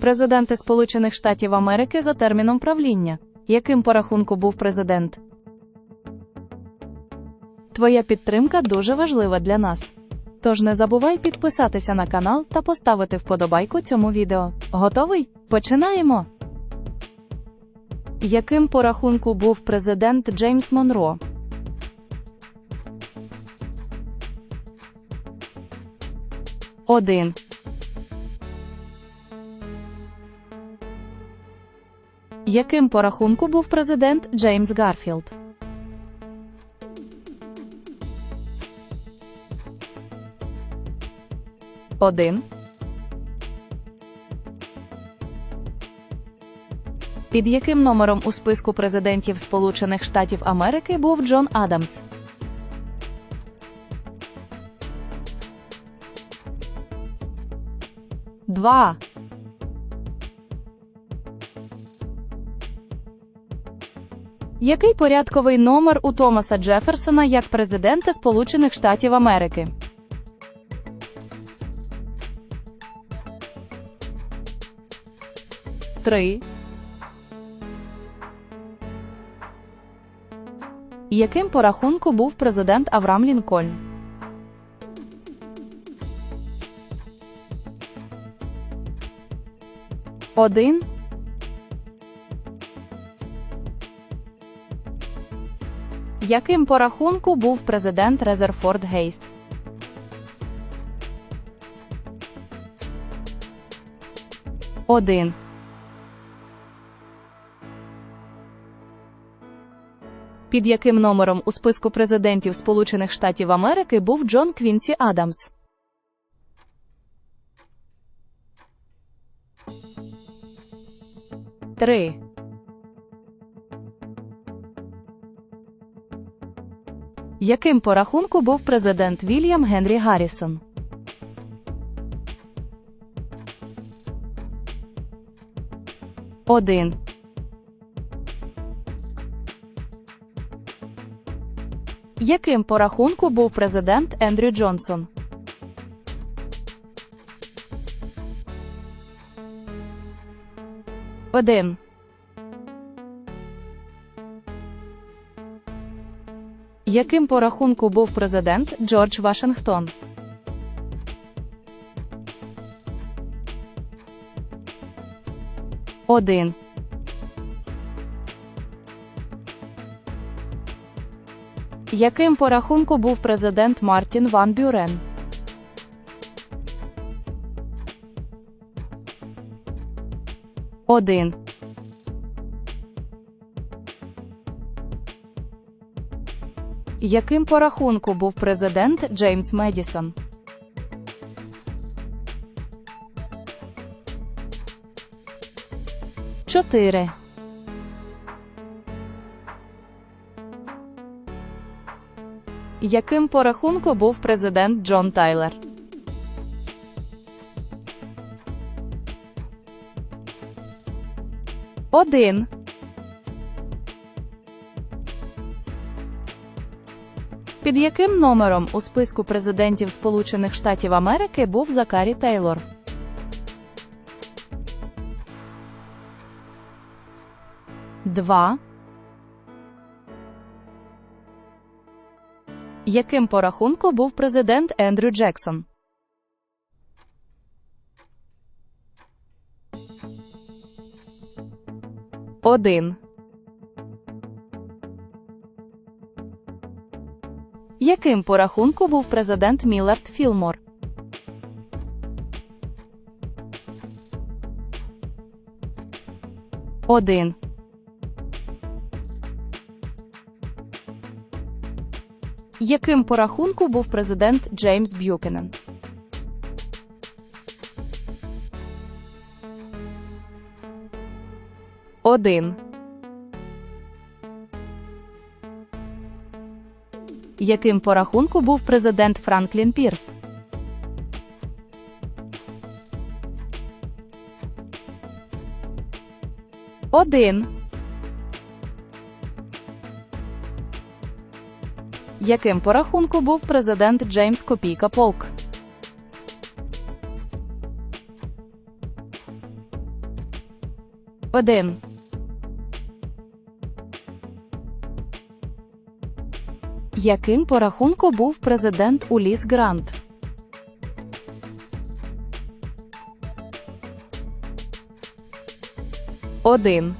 Президенти Сполучених Штатів Америки за терміном правління. Яким по рахунку був президент? Твоя підтримка дуже важлива для нас. Тож не забувай підписатися на канал та поставити вподобайку цьому відео. Готовий? Починаємо! Яким по рахунку був президент Джеймс Монро? Один. Яким по рахунку був президент Джеймс Гарфілд? Один. Під яким номером у списку президентів Сполучених Штатів Америки був Джон Адамс? Два. Який порядковий номер у Томаса Джеферсона як президента Сполучених Штатів Америки? Три. Яким по рахунку був президент Авраам Лінкольн? Один. Яким по рахунку був президент Резерфорд Гейс? Один. Під яким номером у списку президентів Сполучених Штатів Америки був Джон Квінсі Адамс? Три. Яким по рахунку був президент Вільям Генрі Гаррісон? Один. Яким по рахунку був президент Ендрю Джонсон? Один. Яким по рахунку був президент Джордж Вашингтон? Один. Яким по рахунку був президент Мартін Ван Бюрен? Один. Яким по рахунку був президент Джеймс Медісон? Чотири. Яким по рахунку був президент Джон Тайлер? Один. Під яким номером у списку президентів Сполучених Штатів Америки був Закарі Тейлор? Два. Яким по рахунку був президент Ендрю Джексон? Один. Яким по рахунку був президент Мілард Філмор? Один. Яким по рахунку був президент Джеймс Б'юкенен? Один. Яким по рахунку був президент Франклін Пірс? Один. Яким по рахунку був президент Джеймс Копійка Полк? 1. Яким по рахунку був президент Уліс Грант? Один.